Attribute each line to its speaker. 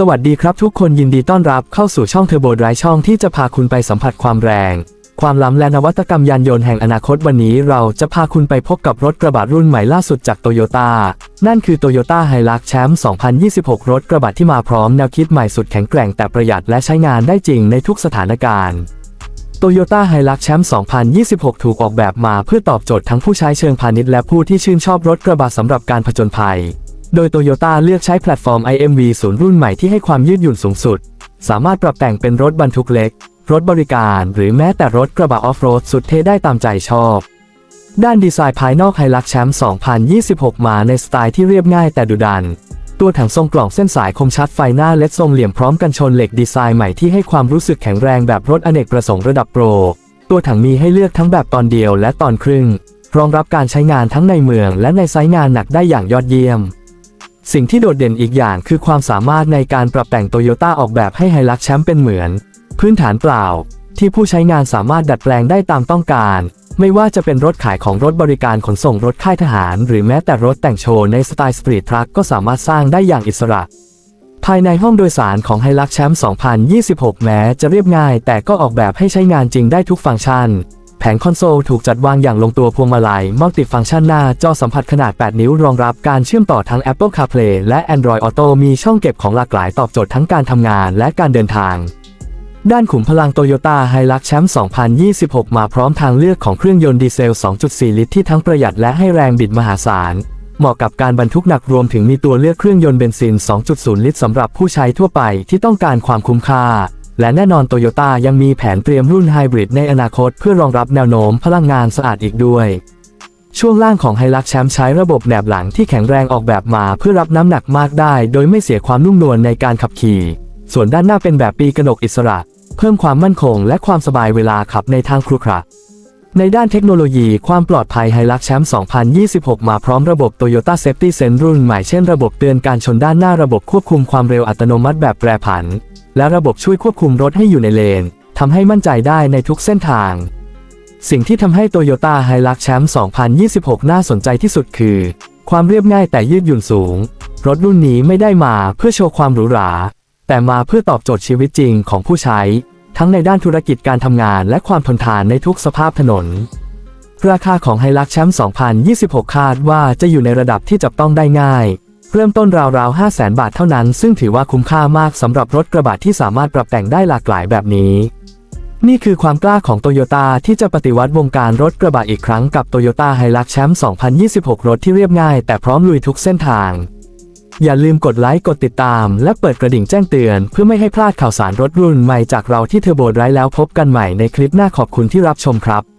Speaker 1: สวัสดีครับทุกคนยินดีต้อนรับเข้าสู่ช่องเทอร์โบดรช่องที่จะพาคุณไปสัมผัสความแรง ความล้ำและนวัตกรรมยานยนต์แห่งอนาคตวันนี้เราจะพาคุณไปพบกับรถกระบะรุ่นใหม่ล่าสุดจากโตโยต้านั่นคือ Toyota h i l u x แชมป์2026 รถกระบะที่มาพร้อมแนวคิดใหม่สุดแข็งแกร่งแต่ประหยัดและใช้งานได้จริงในทุกสถานการณ์โตโยต้าไฮลักแชมป์2026 ถูกออกแบบมาเพื่อตอบโจทย์ทั้งผู้ใช้เชิงพาณิชย์และผู้ที่ชื่นชอบรถกระบะสำหรับการผจญภัย โดยโตโยต้าเลือกใช้แพลตฟอร์ม IMV ศูนย์รุ่นใหม่ที่ให้ความยืดหยุ่นสูงสุด สามารถปรับแต่งเป็นรถบรรทุกเล็ก รถบริการหรือแม้แต่รถกระบะออฟโรดสุดเท่ได้ตามใจชอบ ด้านดีไซน์ภายนอกไฮลักแชมป์2026 มาในสไตล์ที่เรียบง่ายแต่ดุดัน ตัวถังทรงกล่องเส้นสายคมชัดไฟหน้าเลดทรงเหลี่ยมพร้อมกันชนเหล็กดีไซน์ใหม่ที่ให้ความรู้สึกแข็งแรงแบบรถอเนกประสงค์ระดับโปร ตัวถังมีให้เลือกทั้งแบบตอนเดียวและตอนครึ่ง รองรับการใช้งานทั้งในเมืองและในไซต์งานหนักได้อย่างยอดเยี่ยม สิ่งที่โดดเด่นอีกอย่างคือความสามารถในการปรับแต่งโตโยต้าออกแบบให้ไฮลักแชมป์เป็นเหมือน พื้นฐานเปล่า ที่ผู้ใช้งานสามารถดัดแปลงได้ตามต้องการ ไม่ว่าจะเป็นรถขายของรถบริการขนส่งรถค่ายทหาร หรือแม้แต่รถแต่งโชว์ในสไตล์สตรีททรัคก็สามารถสร้างได้อย่างอิสระ ภายในห้องโดยสารของไฮลักแชมป์2026 แม้จะเรียบง่าย แต่ก็ออกแบบให้ใช้งานจริงได้ทุกฟังก์ชัน แผงคอนโซลถูกจัดวางอย่างลงตัวพวงมาลัยมัลติฟังก์ชันหน้าจอสัมผัสขนาด 8 นิ้วรองรับการเชื่อมต่อทั้ง Apple CarPlay และ Android Auto มีช่องเก็บของหลากหลายตอบโจทย์ทั้งการทำงานและการเดินทาง ด้านขุมพลังโตโยต้าไฮลักแชมป์2026 มาพร้อมทางเลือกของเครื่องยนต์ดีเซล 2.4 ลิตรที่ทั้งประหยัดและให้แรงบิดมหาศาล เหมาะกับการบรรทุกหนักรวมถึงมีตัวเลือกเครื่องยนต์เบนซิน 2.0 ลิตรสำหรับผู้ใช้ทั่วไปที่ต้องการความคุ้มค่า และแน่นอนโตโยต้ายังมีแผนเตรียมรุ่นไฮบริดในอนาคตเพื่อรองรับแนวโน้มพลังงานสะอาดอีกด้วย ช่วงล่างของไฮลักแชมป์ใช้ระบบแหนบหลังที่แข็งแรงออกแบบมาเพื่อรับน้ำหนักมากได้ โดยไม่เสียความนุ่มนวลในการขับขี่ ส่วนด้านหน้าเป็นแบบปีกระหนกอิสระ เพิ่มความมั่นคง และความสบายเวลาขับในทางครุขระในด้านเทคโนโลยีความปลอดภัยไฮลักแชมป์2026 มาพร้อมระบบ Toyota Safety Sense รุ่นใหม่เช่นระบบเตือนการชนด้านหน้าระบบควบคุมความเร็วอัตโนมัติแบบแปรผัน และระบบช่วยควบคุมรถให้อยู่ในเลนทำให้มั่นใจได้ในทุกเส้นทาง สิ่งที่ทำให้ Toyota Hilux Champ 2026 น่าสนใจที่สุดคือ ความเรียบง่ายแต่ยืดหยุ่นสูง รถรุ่นนี้ไม่ได้มาเพื่อโชว์ความหรูหรา แต่มาเพื่อตอบโจทย์ชีวิตจริงของผู้ใช้ ทั้งในด้านธุรกิจการทำงานและความทนทานในทุกสภาพถนน ราคาของ Hilux Champ 2026 คาดว่าจะอยู่ในระดับที่จับต้องได้ง่าย เริ่มต้นราวๆ 500,000 บาทเท่านั้น ซึ่งถือว่าคุ้มค่ามากสำหรับรถกระบะที่สามารถปรับแต่งได้หลากหลายแบบนี้ นี่คือความกล้าของโตโยต้าที่จะปฏิวัติวงการรถกระบะอีกครั้งกับ Toyota Hilux Champ 2026 รถที่เรียบง่ายแต่พร้อมลุยทุกเส้นทาง อย่าลืมกดไลค์ กดติดตาม และเปิดกระดิ่งแจ้งเตือน เพื่อไม่ให้พลาดข่าวสารรถรุ่นใหม่จากเราที่เทอร์โบไดรแล้วพบกันใหม่ในคลิปหน้าขอบคุณที่รับชมครับ